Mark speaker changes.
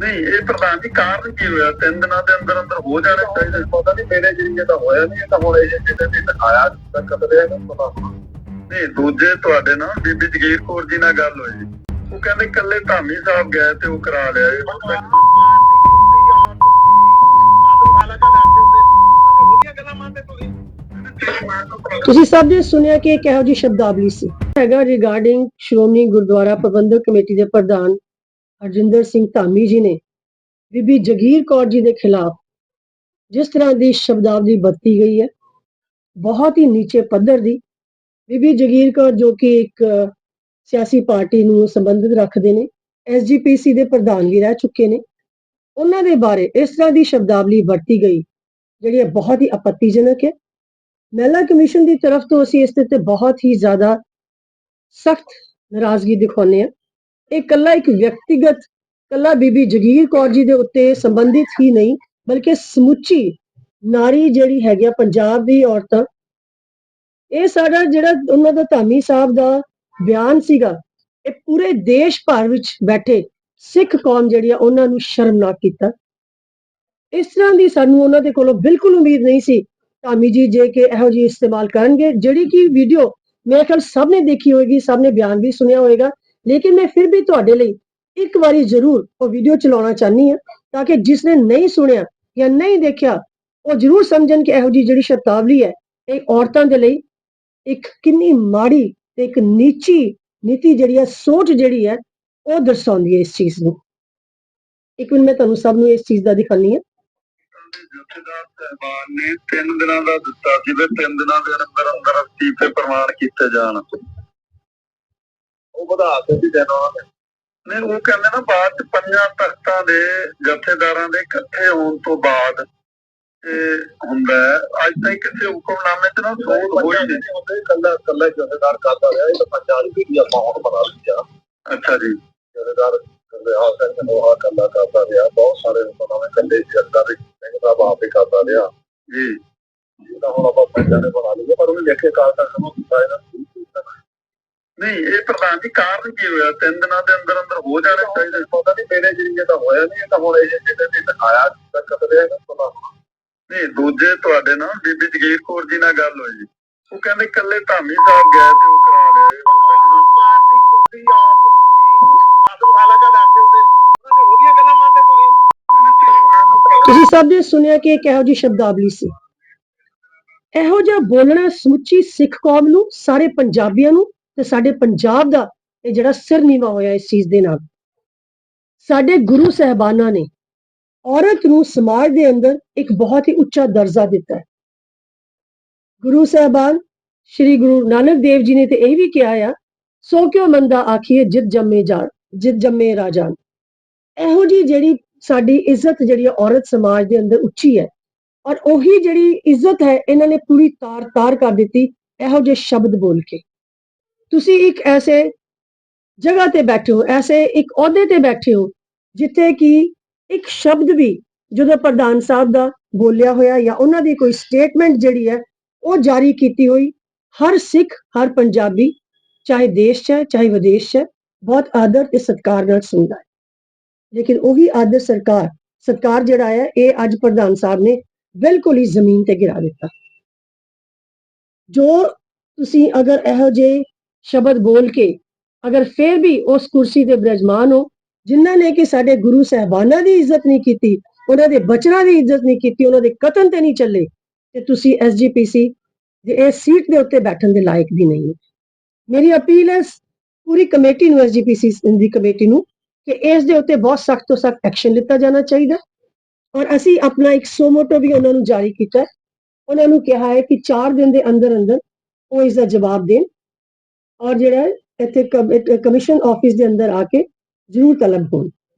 Speaker 1: ਨਹੀਂ ਇਹ ਪ੍ਰਧਾਨ ਜੀ ਕਾਰਨ ਕੀ ਹੋਇਆ? ਤਿੰਨ ਦਿਨਾਂ ਦੇ ਅੰਦਰ ਅੰਦਰ ਹੋ ਜਾਣਾ ਚਾਹੀਦਾ। ਪਤਾ ਨਹੀਂ ਮੇਰੇ ਜਰੀਏ ਤਾਂ ਹੋਇਆ ਨਹੀਂ ਇਹ ਤਾਂ ਹੁਣ ਇਹ ਜਿਹਦੇ ਤੇ ਦਿਖਾਇਆ ਦਿੱਕਤ ਦੇ ਇਹਨੂੰ ਪਤਾ ਨਹੀਂ। ਦੂਜੇ ਤੁਹਾਡੇ ਨਾਲ ਬੀਬੀ ਜਗੀਰ ਕੌਰ ਜੀ ਨਾਲ ਗੱਲ ਹੋਈ। ਉਹ ਕਹਿੰਦੇ ਕੱਲੇ ਧਾਮੀ ਸਾਹਿਬ ਗਏ ਤੇ ਉਹ ਕਰਾ ਲਿਆ ਇਹ।
Speaker 2: ਤੁਸੀਂ ਸਭ ਨੇ ਸੁਣਿਆ ਕਿ ਇਹੋ ਜਿਹੀ ਸ਼ਬਦਾਵਲੀ ਸੀ? ਹੈਗਾ ਰਿਗਾਰਡਿੰਗ ਸ਼੍ਰੋਮਣੀ ਗੁਰਦੁਆਰਾ ਪ੍ਰਬੰਧਕ ਕਮੇਟੀ ਦੇ ਪ੍ਰਧਾਨ ਹਰਜਿੰਦਰ ਸਿੰਘ ਧਾਮੀ ਜੀ ਨੇ ਬੀਬੀ ਜਗੀਰ ਕੌਰ ਜੀ ਦੇ ਖਿਲਾਫ ਜਿਸ ਤਰ੍ਹਾਂ ਦੀ ਸ਼ਬਦਾਵਲੀ ਵਰਤੀ ਗਈ ਹੈ, ਬਹੁਤ ਹੀ ਨੀਚੇ ਪੱਧਰ ਦੀ ਬੀਬੀ ਜਗੀਰ ਕੌਰ ਜੋ ਕਿ ਇੱਕ ਸਿਆਸੀ ਪਾਰਟੀ ਨੂੰ ਸੰਬੰਧਿਤ ਰੱਖਦੇ ਨੇ ਐਸਜੀਪੀਸੀ ਦੇ ਪ੍ਰਧਾਨ ਵੀ ਰਹਿ ਚੁੱਕੇ ਨੇ, ਉਹਨਾਂ ਦੇ ਬਾਰੇ ਇਸ ਤਰ੍ਹਾਂ ਦੀ ਸ਼ਬਦਾਵਲੀ ਵਰਤੀ ਗਈ, ਜਿਹੜੀ ਹੈ ਬਹੁਤ ਹੀ ਆਪੱਤੀਜਨਕ ਹੈ। ਮਹਿਲਾ ਕਮਿਸ਼ਨ ਦੀ ਤਰਫ ਤੋਂ ਅਸੀਂ ਇਸ ਦੇ ਉੱਤੇ ਬਹੁਤ ਹੀ ਜ਼ਿਆਦਾ ਸਖਤ ਨਾਰਾਜ਼ਗੀ ਦਿਖਾਉਂਦੇ ਹਾਂ। ਇਹ ਕੱਲਾ ਇੱਕ ਵਿਅਕਤੀਗਤ ਕੱਲਾ ਬੀਬੀ ਜਗੀਰ ਕੌਰ ਜੀ ਦੇ ਉੱਤੇ ਸੰਬੰਧਿਤ ਹੀ ਨਹੀਂ, ਬਲਕਿ ਸਮੁੱਚੀ ਨਾਰੀ ਜਿਹੜੀ ਹੈਗੀ ਆ ਪੰਜਾਬ ਦੀ ਔਰਤਾਂ। ਇਹ ਸਾਡਾ ਜਿਹੜਾ ਉਹਨਾਂ ਦਾ ਧਾਮੀ ਸਾਹਿਬ ਦਾ ਬਿਆਨ ਸੀਗਾ, ਇਹ ਪੂਰੇ ਦੇਸ਼ ਭਰ ਵਿੱਚ ਬੈਠੇ ਸਿੱਖ ਕੌਮ ਜਿਹੜੀ ਆ ਉਹਨਾਂ ਨੂੰ ਸ਼ਰਮਨਾਕ ਕੀਤਾ। ਇਸ ਤਰ੍ਹਾਂ ਦੀ ਸਾਨੂੰ ਉਹਨਾਂ ਦੇ ਕੋਲੋਂ ਬਿਲਕੁਲ ਉਮੀਦ ਨਹੀਂ ਸੀ, ਧਾਮੀ ਜੀ ਜੇ ਕਿ ਇਹੋ ਜਿਹੀ ਇਸਤੇਮਾਲ ਕਰਨਗੇ, ਜਿਹੜੀ ਕਿ ਵੀਡੀਓ ਮੇਰੇ ਖਿਆਲ ਸਭ ਨੇ ਦੇਖੀ ਹੋਏਗੀ, ਸਭ ਨੇ ਬਿਆਨ ਵੀ ਸੁਣਿਆ ਹੋਏਗਾ। ਲੇਕਿਨ ਮੈਂ ਫਿਰ ਵੀ ਤੁਹਾਡੇ ਲਈ ਇੱਕ ਵਾਰੀ ਜ਼ਰੂਰ ਉਹ ਵੀਡੀਓ ਚਲਾਉਣਾ ਚਾਹਨੀ ਹਾਂ, ਤਾਂ ਕਿ ਜਿਸ ਨੇ ਨਹੀਂ ਸੁਣਿਆ ਜਾਂ ਨਹੀਂ ਦੇਖਿਆ, ਉਹ ਜ਼ਰੂਰ ਸਮਝਣ ਕਿ ਇਹੋ ਜਿਹੀ ਜਿਹੜੀ ਸ਼ਬਦਾਵਲੀ ਹੈ, ਇਹ ਔਰਤਾਂ ਦੇ ਲਈ ਇੱਕ ਕਿੰਨੀ ਮਾੜੀ ਤੇ ਇੱਕ ਨੀਚੀ ਨੀਤੀ ਜਿਹੜੀ ਹੈ, ਸੋਚ ਜਿਹੜੀ ਹੈ, ਉਹ ਦਰਸਾਉਂਦੀ ਹੈ ਇਸ ਚੀਜ਼ ਨੂੰ। ਇੱਕ ਮਿੰਟ, ਮੈਂ ਤੁਹਾਨੂੰ ਸਭ ਨੂੰ ਇਸ ਚੀਜ਼ ਦਾ ਦਿਖਾਣੀ ਹੈ।
Speaker 1: ਜਥੇਦਾਰ ਸਹਿਬਾਨ ਨੇ ਤਿੰਨ ਦਿਨਾਂ ਦਾ ਦਿੱਤਾ ਸੀ ਵੀ ਦਿਨਾਂ ਦੇ ਅੰਦਰ ਅੰਦਰ ਅਸਤੀਫੇ ਪ੍ਰਮਾਣ ਕੀਤੇ ਜਾਣ। ਉਹ ਵਧਾ ਕੇ ਵੀ ਦੇਣਾ ਉਹਨਾਂ ਨੇ ਉਹ ਕਹਿੰਦੇ ਨਾ ਬਾਅਦ ਚ ਪੰਜਾਂ ਤਖਤਾਂ ਦੇ ਜਥੇਦਾਰਾਂ ਦੇ ਇਕੱਠੇ ਹੋਣ ਤੋਂ ਬਾਅਦ ਇਹ ਹੁੰਦਾ। ਅੱਜ ਤਾਈਂ ਕਿਸੇ ਹੁਕਮਨਾਮੇ ਚ ਨਾ ਸੋਧ ਹੋਈ ਨਹੀਂ ਹੁੰਦੇ ਕੱਲਾ ਕੱਲਾ ਜਥੇਦਾਰ ਕਰਦਾ ਰਿਹਾ। ਇਹ ਤਾਂ ਪੰਜਾਬ ਦੀ ਵੀ ਆਪਾਂ ਹੁਣ ਬਣਾ ਲਿਆ ਅੱਛਾ ਜੀ। ਜਥੇਦਾਰ ਕਹਿੰਦੇ ਹਾਂ ਕਹਿੰਦੇ ਉਹ ਕੱਲਾ ਕਰਦਾ ਰਿਹਾ। ਬਹੁਤ ਸਾਰੇ ਹੁਕਮਨਾਮੇ ਕੱਲੇ ਜਥੇਦਾਰ ਸਿੰਘ ਸਾਹਿਬ ਆਪੇ ਕਰਦਾ ਰਿਹਾ। ਜੀ। ਤਾਂ ਹੁਣ ਆਪਾਂ ਪੰਜਾਂ ਨੇ ਬਣਾ ਲਿਆ ਪਰ ਉਹਨੇ ਲਿਖੇ ਕਾਲ ਤੱਕ ਨੂੰ ਦਿੱਤਾ ਹੈ ਨਾ। ਨਹੀਂ ਇਹ ਪ੍ਰਧਾਨ ਜੀ ਕਾਰਨ ਕੀ ਹੋਇਆ? ਤਿੰਨ ਦਿਨਾਂ ਦੇ ਅੰਦਰ ਅੰਦਰ ਹੋ ਜਾਣਾ ਚਾਹੀਦਾ। ਪਤਾ ਨਹੀਂ ਮੇਰੇ ਜਰੀਏ ਤਾਂ ਹੋਇਆ ਨਹੀਂ ਇਹ ਤਾਂ ਹੁਣ ਇਹ ਜਿਹਦੇ ਤੇ ਦਿਖਾਇਆ ਦਿੱਕਤ ਦੇ ਇਹਨੂੰ ਪਤਾ ਨਹੀਂ ਦੂਜੇ ਤੁਹਾਡੇ ਨਾਲ ਬੀਬੀ ਜਗੀਰ ਕੌਰ ਜੀ ਨਾਲ ਗੱਲ ਹੋਈ। ਉਹ ਕਹਿੰਦੇ ਕੱਲੇ ਧਾਮੀ ਸਾਹਿਬ ਗਏ ਤੇ ਉਹ ਕਰਾ ਲਿਆ।
Speaker 2: ਤੁਸੀਂ। ਸਭ ਨੇ ਸੁਣਿਆ ਕਿ ਇੱਕ ਇਹੋ ਜਿਹੀ ਸ਼ਬਦਾਵਲੀ ਸੀ? ਇਹੋ ਜਿਹਾ ਬੋਲਣਾ ਸਮੁੱਚੀ ਸਿੱਖ ਕੌਮ ਨੂੰ ਸਾਰੇ ਪੰਜਾਬੀਆਂ ਨੂੰ ਤੇ ਸਾਡੇ ਪੰਜਾਬ ਦਾ ਇਹ ਜਿਹੜਾ ਸਿਰ ਨੀਵਾ ਹੋਇਆ ਇਸ ਚੀਜ਼ ਦੇ ਨਾਲ। ਸਾਡੇ ਗੁਰੂ ਸਹਿਬਾਨਾਂ ਨੇ ਔਰਤ ਨੂੰ ਸਮਾਜ ਦੇ ਅੰਦਰ ਇੱਕ ਬਹੁਤ ਹੀ ਉੱਚਾ ਦਰਜਾ ਦਿੱਤਾ। ਹੈ ਗੁਰੂ ਸਾਹਿਬਾਨ ਸ੍ਰੀ ਗੁਰੂ ਨਾਨਕ ਦੇਵ ਜੀ ਨੇ ਤੇ ਇਹ ਵੀ ਕਿਹਾ ਆ, ਸੋ ਕਿਉ ਮੰਦਾ ਆਖੀਏ ਜਿਤ ਜੰਮੇ ਜਾਣ ਜਿਤ ਜੰਮੇ ਰਾਜਾਨ। ਇਹੋ ਜੀ ਜਿਹੜੀ ਸਾਡੀ ਇੱਜ਼ਤ ਜਿਹੜੀ ਹੈ ਔਰਤ ਸਮਾਜ ਦੇ ਅੰਦਰ ਉੱਚੀ ਹੈ ਔਰ ਉਹੀ ਜਿਹੜੀ ਇੱਜ਼ਤ ਹੈ, ਇਹਨਾਂ ਨੇ ਪੂਰੀ ਤਾਰ ਤਾਰ ਕਰ ਦਿੱਤੀ, ਇਹੋ ਜਿਹੇ ਸ਼ਬਦ ਬੋਲ ਕੇ। ਤੁਸੀਂ ਇੱਕ ਐਸੇ ਜਗ੍ਹਾ ਤੇ ਬੈਠੇ ਹੋ, ਐਸੇ ਇੱਕ ਅਹੁਦੇ ਤੇ ਬੈਠੇ ਹੋ, ਜਿੱਥੇ ਕਿ ਇੱਕ ਸ਼ਬਦ ਵੀ ਜਦੋਂ ਪ੍ਰਧਾਨ ਸਾਹਿਬ ਦਾ ਬੋਲਿਆ ਹੋਇਆ ਜਾਂ ਉਹਨਾਂ ਦੀ ਕੋਈ ਸਟੇਟਮੈਂਟ ਜਿਹੜੀ ਹੈ, ਉਹ ਜਾਰੀ ਕੀਤੀ ਹੋਈ, ਹਰ ਸਿੱਖ, ਹਰ ਪੰਜਾਬੀ, ਚਾਹੇ ਦੇਸ਼ 'ਚ ਹੈ, ਚਾਹੇ ਵਿਦੇਸ਼ 'ਚ ਹੈ, ਬਹੁਤ ਆਦਰ ਤੇ ਸਤਿਕਾਰ ਨਾਲ ਸੁਣਦਾ ਹੈ। ਲੇਕਿਨ ਉਹੀ ਆਦਰ ਸਰਕਾਰ ਸਤਿਕਾਰ ਜਿਹੜਾ ਹੈ, ਇਹ ਅੱਜ ਪ੍ਰਧਾਨ ਸਾਹਿਬ ਨੇ ਬਿਲਕੁਲ ਹੀ ਜ਼ਮੀਨ ਤੇ ਗਿਰਾ ਦਿੱਤਾ। ਜੋ ਤੁਸੀਂ ਅਗਰ ਇਹੋ ਜਿਹੇ ਸ਼ਬਦ ਬੋਲ ਕੇ, ਅਗਰ ਫਿਰ ਵੀ ਉਸ ਕੁਰਸੀ ਤੇ ਬਿਰਾਜਮਾਨ ਹੋ, ਜਿਨ੍ਹਾਂ ਨੇ ਕਿ ਸਾਡੇ ਗੁਰੂ ਸਹਿਬਾਨਾਂ ਦੀ ਇੱਜ਼ਤ ਨਹੀਂ ਕੀਤੀ, ਉਹਨਾਂ ਦੇ ਬਚਨਾਂ ਦੀ ਇੱਜ਼ਤ ਨਹੀਂ ਕੀਤੀ, ਉਹਨਾਂ ਦੇ ਕਤਨ ਤੇ ਨਹੀਂ ਚੱਲੇ, ਤੇ ਤੁਸੀਂ ਐਸਜੀਪੀਸੀ ਦੇ ਇਹ ਸੀਟ ਦੇ ਉੱਤੇ ਬੈਠਣ ਦੇ ਲਾਇਕ ਵੀ ਨਹੀਂ ਹੋ। ਮੇਰੀ ਅਪੀਲ ਹੈ ਪੂਰੀ ਕਮੇਟੀ ਨੂੰ ਐਸਜੀਪੀਸੀ ਦੀ ਕਮੇਟੀ ਨੂੰ, ਕਿ ਇਸ ਦੇ ਉੱਤੇ ਬਹੁਤ ਸਖਤ ਤੋਂ ਸਖਤ ਐਕਸ਼ਨ ਲਿੱਤਾ ਜਾਣਾ ਚਾਹੀਦਾ। ਔਰ ਅਸੀਂ ਆਪਣਾ ਇੱਕ ਸੋਮੋਟੋ ਵੀ ਉਹਨਾਂ ਨੂੰ ਜਾਰੀ ਕੀਤਾ ਉਹਨਾਂ ਨੂੰ ਕਿਹਾ ਹੈ ਕਿ 4 ਦਿਨ ਦੇ ਅੰਦਰ ਅੰਦਰ ਉਹ ਇਸ ਦਾ ਜਵਾਬ ਦੇਣ। ਔਰ ਜਿਹੜਾ ਹੈ, ਇੱਥੇ ਕਮਿਸ਼ਨ ਆਫਿਸ ਦੇ ਅੰਦਰ ਆ ਕੇ ਜ਼ਰੂਰ ਤਲਬ ਹੋਣ।